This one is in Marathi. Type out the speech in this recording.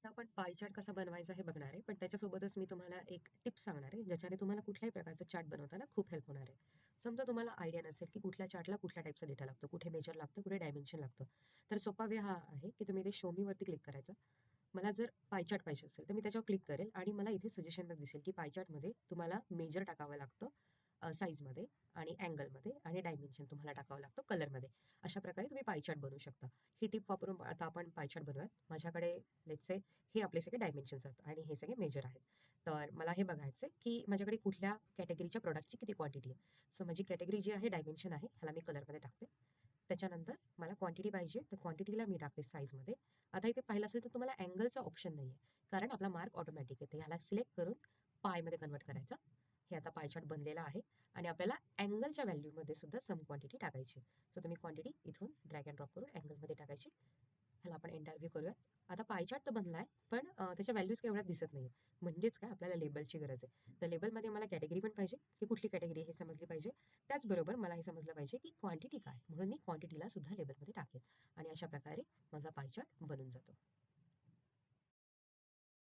आता आपण पाय चार्ट कसा बनवायचा हे बघणार आहे. पण त्याच्यासोबतच मी तुम्हाला एक टिप्स सांगणार आहे ज्याच्याने तुम्हाला कुठल्याही प्रकारचं चार्ट बनवताना खूप हेल्प होणार आहे. समजा तुम्हाला आयडिया नसेल की कुठल्या चार्टला कुठल्या टाईपचा डेटा लागतो कुठे मेजर लागतं कुठे डायमेन्शन लागतं. तर सोपा वे हा आहे की तुम्ही इथे शोमीवरती क्लिक करायचं. मला जर पाय चार्ट पाहिजे असेल तर मी त्याच्यावर क्लिक करेल आणि मला इथे सजेशन दिसेल की पाय चार्टमध्ये तुम्हाला मेजर टाकावं लागतं साईजमध्ये आणि अँगलमध्ये आणि डायमेन्शन तुम्हाला टाकावं लागतं कलरमध्ये अशा प्रकारे तुम्ही पायचार्ट बनवू शकता. ही टिप वापरून आता आपण पायचार्ट बनवूयात. माझ्याकडे लेटसे हे आपले सगळे डायमेन्शन्स आहेत आणि हे सगळे मेजर आहेत. तर मला हे बघायचं आहे की माझ्याकडे कुठल्या कॅटेगरीच्या प्रोडक्टची किती क्वांटिटी आहे. सो माझी कॅटेगरी जी आहे डायमेन्शन आहे ह्याला मी कलरमध्ये टाकते. त्याच्यानंतर मला क्वांटिटी पाहिजे तर क्वांटिटीला मी टाकते साईजमध्ये आता इथे पाहिलं असेल तर तुम्हाला अँगलचा ऑप्शन नाही आहे कारण आपला मार्क ऑटोमॅटिक येते ह्याला सिलेक्ट करून पायमध्ये कन्वर्ट करायचा. हे आता पायचार्ट बनलेलं बनलेला आहे आणि आपल्याला अँगलच्या व्हॅल्यूमध्ये सुद्धा सम क्वांटिटी टाकायची सो तुम्ही क्वांटिटी इथून ड्रॅग अँड ड्रॉप करून अँगलमध्ये टाकायची ह्याला आपण इंटरव्ह्यू करूयात. आता पायचार्ट तर बनला आहे पण त्याच्या व्हॅल्यूज काही एवढ्यात दिसत नाही म्हणजेच काय? आपल्याला लेबलची गरज आहे. तर लेबलमध्ये मला कॅटेगरी पण पाहिजे. की कुठली कॅटेगरी हे समजली पाहिजे. त्याचबरोबर मला हे समजलं पाहिजे की क्वांटिटी काय? म्हणून मी क्वांटिटीला सुद्धा लेबलमध्ये टाकेन. आणि अशा प्रकारे माझा पायचार्ट बनून जातो.